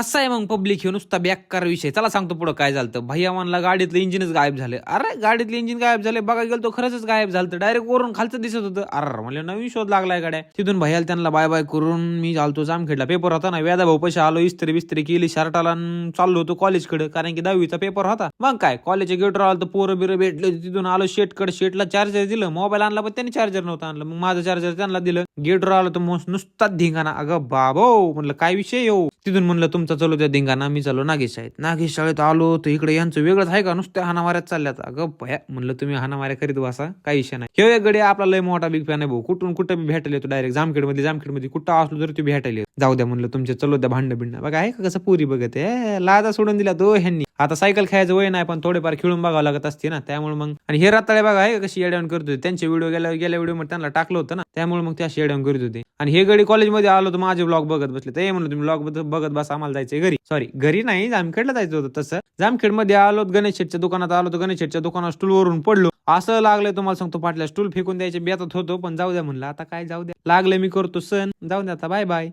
कसा आहे मग पब्लिक हे नुसता बेकार विषय. चला सांगतो पुढं काय झालं भैया म्हणला गाडीतलं इंजिनच गायब झालं. अरे गाडीतलं इंजिन गायब झाले? बघा गेलो तो खरंच गायब झालं डायरेक्ट वरून खालचं दिसत होतं. अरे म्हणजे नवीन शोध लागलाय गाड्या. तिथून भैयाला त्यांना बाय बाय करून मी चालतो जामखेडला. पेपर होता ना व्यादा भाऊ पैसे आलो इस्त्री बिस्त्री केली शर्टाला चाललो होतो कॉलेजकडे कारण की दहावीचा पेपर होता. मग काय कॉलेजच्या गेटवर आलो तर पोरं बिरं भेटले तिथून आलो शेटकडे शेटला चार्जर दिलं. मोबाईल आणला पण त्यांनी चार्जर नव्हता आणलं. मग माझं चार्जर त्यांना दिलं. गेटवर आलो तर नुसताच धिंगाणा. अगं बाबो म्हणलं काय विषय येऊ हो? तिथून म्हणलं तुमचं चालू त्या धिंगाणा मी चालू नागेश शाळेत नागेश शाळेत आलो तर इकडे यांचं वेगळंच आहे का? नुसत्या हानामाऱ्यात चालल्यात. अगं भया म्हणलं तुम्ही हानामाऱ्या करीत वासा काही विषय नाही. हे गडे आपला लय मोठा बिग फॅन आहे भाऊ. कुठून कुठं मी भेटायला येतो डायरेक्ट जामखेडमध्ये जामखेडमध्ये कुठं असलो तरी तू भेटायला जाऊ द्या म्हणलं तुमचे चलो द्या भांड बिंड बघा आहे का कसं पुरी बघत आहे? लादा सोडून दिला तो ह्यांनी. आता सायकल खेळायचं वय नाही पण थोडेफार खेळून बघावं लागत असते ना त्यामुळे मग. आणि हे राताळे बघा आहे कशी येड्यावून करत होते. त्यांचे व्हिडिओ गेल्या गेल्या व्हिडिओमध्ये त्यांना टाकलं होतं ना त्यामुळे मग त्या येड्यावून करत होते. आणि हे गडी कॉलेजमध्ये आलो तर माझे ब्लॉग बघत बसले. तर हे म्हणलं तुम्ही ब्लॉग बघत बस आम्हाला जायचं घरी. सॉरी घरी नाही जामखेडला जायचं होतं तसं. जामखेडमध्ये आलो गणेश शेटच्या दुकानात आलो तर गणेश शेटच्या दुकानात स्टूल वरून पडलो. असं लागलं तुम्हाला सांगतो पाटल्या स्टूल फेकून द्यायचे बेतात होतो पण जाऊ द्या म्हणलं. आता काय जाऊ द्या. लागलं मी करतो सण. जाऊ द्या आता बाय बाय